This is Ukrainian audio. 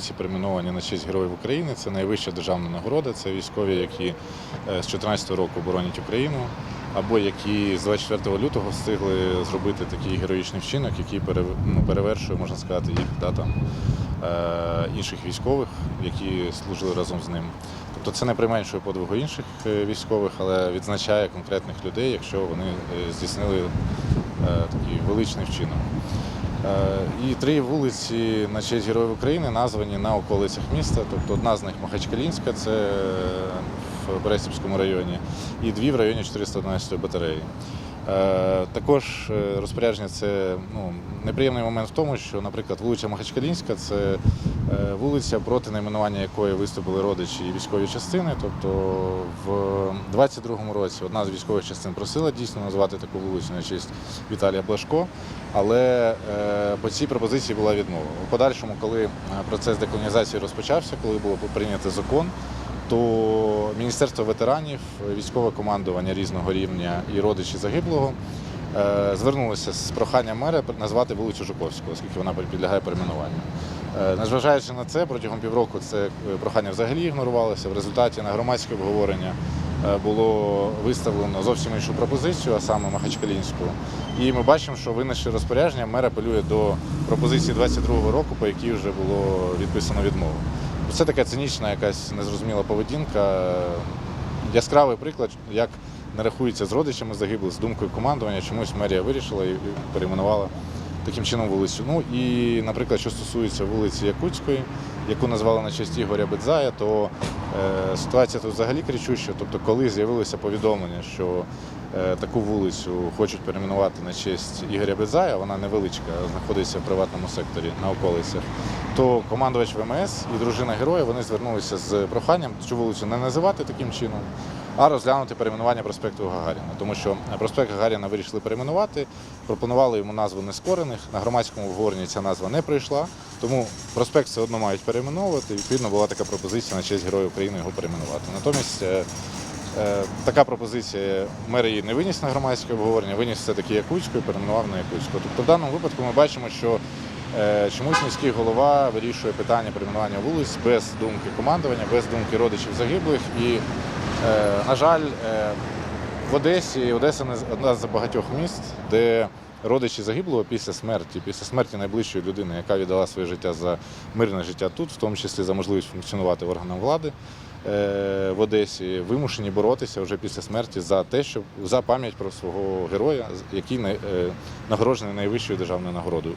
вулиці перейменовані на честь Героїв України. Це найвища державна нагорода. Це військові, які е, з 2014 року боронять Україну, або які з 24 лютого встигли зробити такий героїчний вчинок, який ну, перевершує, можна сказати, їх да, там, е, інших військових, які служили разом з ним. Тобто це не применшує подвигу інших е, військових, але відзначає конкретних людей, якщо вони здійснили такий величний вчинок. Е, І три вулиці на честь Героїв України названі на околицях міста. Тобто одна з них Махачкалінська, це в Берестівському районі, і дві в районі 411 батареї. Е, Також е, розпорядження це ну, неприємний момент в тому, що, наприклад, вулиця Махачкалінська це е, вулиця, проти найменування якої виступили родичі і військові частини. Тобто в 22-му році одна з військових частин просила дійсно назвати таку вулицю на честь Віталія Блашко, але по цій пропозиції була відмова. У подальшому, коли процес деколонізації розпочався, коли було прийнято закон, то Міністерство ветеранів, військове командування різного рівня і родичі загиблого е, звернулися з проханням мера назвати вулицю Жуковського, оскільки вона підлягає перейменуванню. Е, Незважаючи на це, протягом півроку це прохання взагалі ігнорувалося. В результаті на громадське обговорення е, було виставлено зовсім іншу пропозицію, а саме Махачкалінську. І ми бачимо, що винесши розпорядження, мер апелює до пропозиції 22-го року, по якій вже було відписано відмову. Це така цинічна, якась незрозуміла поведінка. Яскравий приклад, як не рахується з родичами загиблих, з думкою командування, чомусь мерія вирішила і перейменувала таким чином вулицю. Ну і, наприклад, що стосується вулиці Якутської, яку назвали на честь Ігоря Бедзая, то е, ситуація тут взагалі кричуща. Тобто, коли з'явилося повідомлення, що е, таку вулицю хочуть перейменувати на честь Ігоря Бедзая, вона невеличка, знаходиться в приватному секторі на околицях, то командувач ВМС і дружина героя вони звернулися з проханням цю вулицю не називати таким чином, а розглянути перейменування проспекту Гагаріна. Тому що проспект Гагаріна вирішили перейменувати, пропонували йому назву нескорених. На громадському обговоренні ця назва не прийшла, тому проспект все одно мають перейменовувати. Відповідно, була така пропозиція на честь Героя України його перейменувати. Натомість е, е, така пропозиція мер її не виніс на громадське обговорення, виніс все таки Якутську і перейменував на Якутську. Тобто в даному випадку ми бачимо, що е, чомусь міський голова вирішує питання перейменування вулиць без думки командування, без думки родичів загиблих. І, на жаль, е, в Одесі Одеса не одна з багатьох міст, де родичі загиблого після смерті, після смерті найближчої людини, яка віддала своє життя за мирне життя тут, в тому числі за можливість функціонувати органам влади е, в Одесі, вимушені боротися вже після смерті за те, щоб за пам'ять про свого героя, який е, нагороджений найвищою державною нагородою.